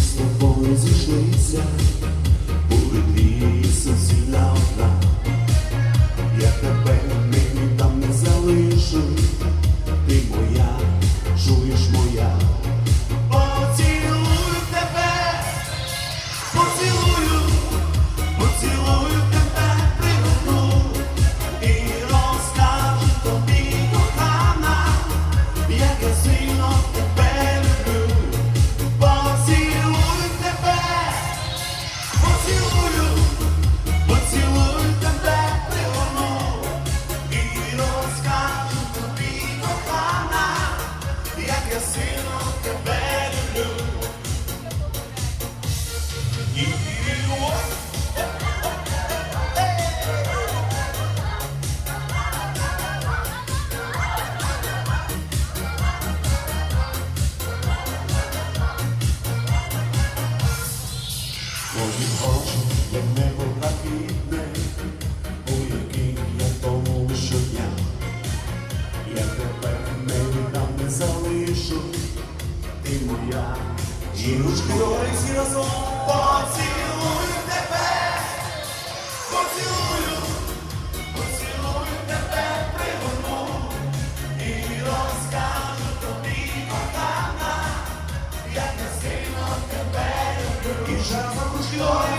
з тобою зійшлися, були дві суцільна одна. Я тебе нині там не залишу, Твої очі, як небо блакитне, у яких я тому щодня. Я тебе не віддам, не залишу, ти моя. І ручки догори всі разом кохана, як я